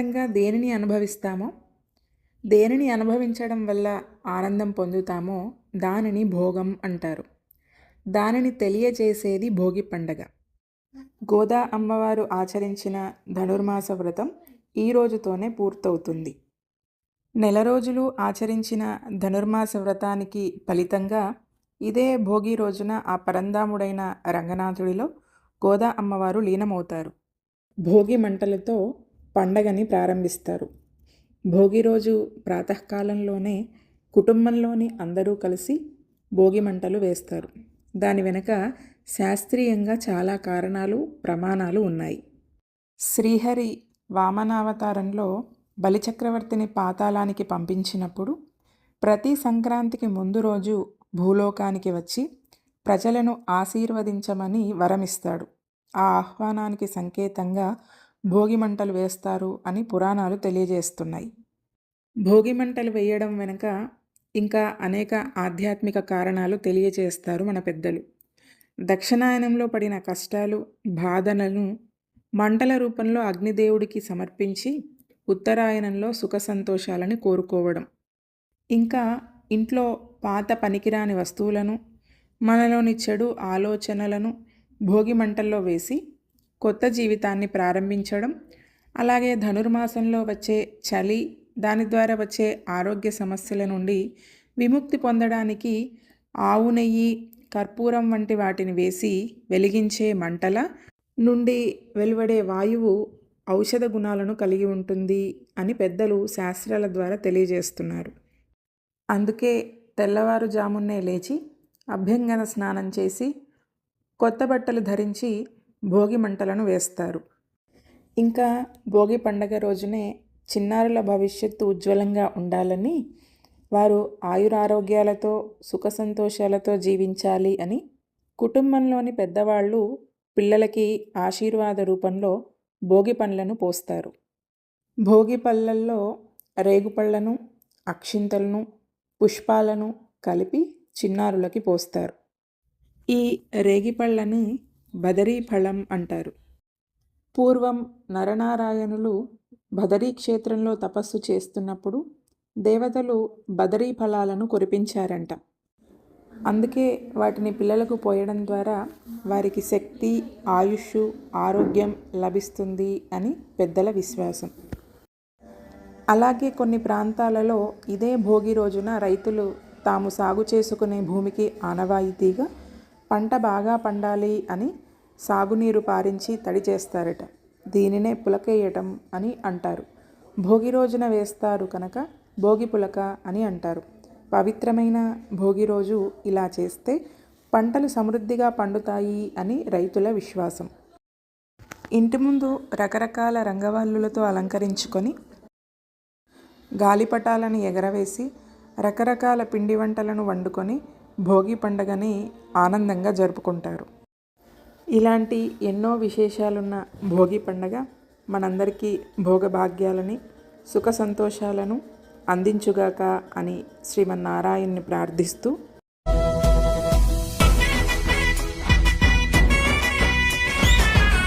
ఆనందంగా దేనిని అనుభవిస్తామో దేనిని అనుభవించడం వల్ల ఆనందం పొందుతామో దానిని భోగం అంటారు. దానిని తెలియజేసేది భోగి పండగ. గోదా అమ్మవారు ఆచరించిన ధనుర్మాస వ్రతం ఈ రోజుతోనే పూర్తవుతుంది. నెల రోజులు ఆచరించిన ధనుర్మాస వ్రతానికి ఫలితంగా ఇదే భోగి రోజున ఆ పరందాముడైన రంగనాథుడిలో గోదా అమ్మవారు లీనమవుతారు. భోగి మంటలతో పండగని ప్రారంభిస్తారు. భోగి రోజు ప్రాతకాలంలోనే కుటుంబంలోని అందరూ కలిసి భోగి మంటలు వేస్తారు. దాని వెనుక శాస్త్రీయంగా చాలా కారణాలు ప్రమాణాలు ఉన్నాయి. శ్రీహరి వామనావతారంలో బలిచక్రవర్తిని పాతాళానికి పంపించినప్పుడు ప్రతి సంక్రాంతికి ముందు రోజు భూలోకానికి వచ్చి ప్రజలను ఆశీర్వదించమని వరమిస్తాడు. ఆ ఆహ్వానానికి సంకేతంగా భోగి మంటలు వేస్తారు అని పురాణాలు తెలియజేస్తున్నాయి. భోగి మంటలు వేయడం వెనుక ఇంకా అనేక ఆధ్యాత్మిక కారణాలు తెలియజేస్తారు మన పెద్దలు. దక్షిణాయనంలో పడిన కష్టాలు బాధలను మంటల రూపంలో అగ్నిదేవుడికి సమర్పించి ఉత్తరాయణంలో సుఖ సంతోషాలని కోరుకోవడం. ఇంకా ఇంట్లో పాత పనికిరాని వస్తువులను మనలోని చెడు ఆలోచనలను భోగి మంటల్లో వేసి కొత్త జీవితాన్ని ప్రారంభించడం అలాగే ధనుర్మాసంలో వచ్చే చలి దాని ద్వారా వచ్చే ఆరోగ్య సమస్యల నుండి విముక్తి పొందడానికి ఆవు నెయ్యి కర్పూరం వంటి వాటిని వేసి వెలిగించే మంటల నుండి వెలువడే వాయువు ఔషధ గుణాలను కలిగి ఉంటుంది అని పెద్దలు శాస్త్రాల ద్వారా తెలియజేస్తున్నారు. అందుకే తెల్లవారుజామున్నే లేచి అభ్యంగన స్నానం చేసి కొత్త బట్టలు ధరించి భోగి మంటలను వేస్తారు. ఇంకా భోగి పండగ రోజునే చిన్నారుల భవిష్యత్తు ఉజ్వలంగా ఉండాలని వారు ఆయురారోగ్యాలతో సుఖ సంతోషాలతో జీవించాలి అని కుటుంబంలోని పెద్దవాళ్ళు పిల్లలకి ఆశీర్వాద రూపంలో భోగి పండ్లను పోస్తారు. భోగి పళ్ళల్లో రేగుపళ్ళను అక్షింతలను పుష్పాలను కలిపి చిన్నారులకి పోస్తారు. ఈ రేగిపళ్ళని బదరీ ఫలం అంటారు. పూర్వం నరనారాయణులు బదరీ క్షేత్రంలో తపస్సు చేస్తున్నప్పుడు దేవతలు బదరీ ఫలాలను కురిపించారంట. అందుకే వాటిని పిల్లలకు పోయడం ద్వారా వారికి శక్తి ఆయుష్ ఆరోగ్యం లభిస్తుంది అని పెద్దల విశ్వాసం. అలాగే కొన్ని ప్రాంతాలలో ఇదే భోగి రోజున రైతులు తాము సాగు చేసుకునే భూమికి ఆనవాయితీగా పంట బాగా పండాలి అని సాగునీరు పారించి తడి చేస్తారట. దీనినే పులకేయటం అని అంటారు. భోగి రోజున వేస్తారు కనుక భోగి పులక అని అంటారు. పవిత్రమైన భోగి రోజు ఇలా చేస్తే పంటలు సమృద్ధిగా పండుతాయి అని రైతుల విశ్వాసం. ఇంటి ముందు రకరకాల రంగవల్లులతో అలంకరించుకొని గాలిపటాలను ఎగరవేసి రకరకాల పిండి వంటలను వండుకొని భోగి పండగని ఆనందంగా జరుపుకుంటారు. ఇలాంటి ఎన్నో విశేషాలున్న భోగి పండగ మనందరికీ భోగభాగ్యాలని సుఖ సంతోషాలను అందించుగాక అని శ్రీమన్నారాయణ్ణి ప్రార్థిస్తూ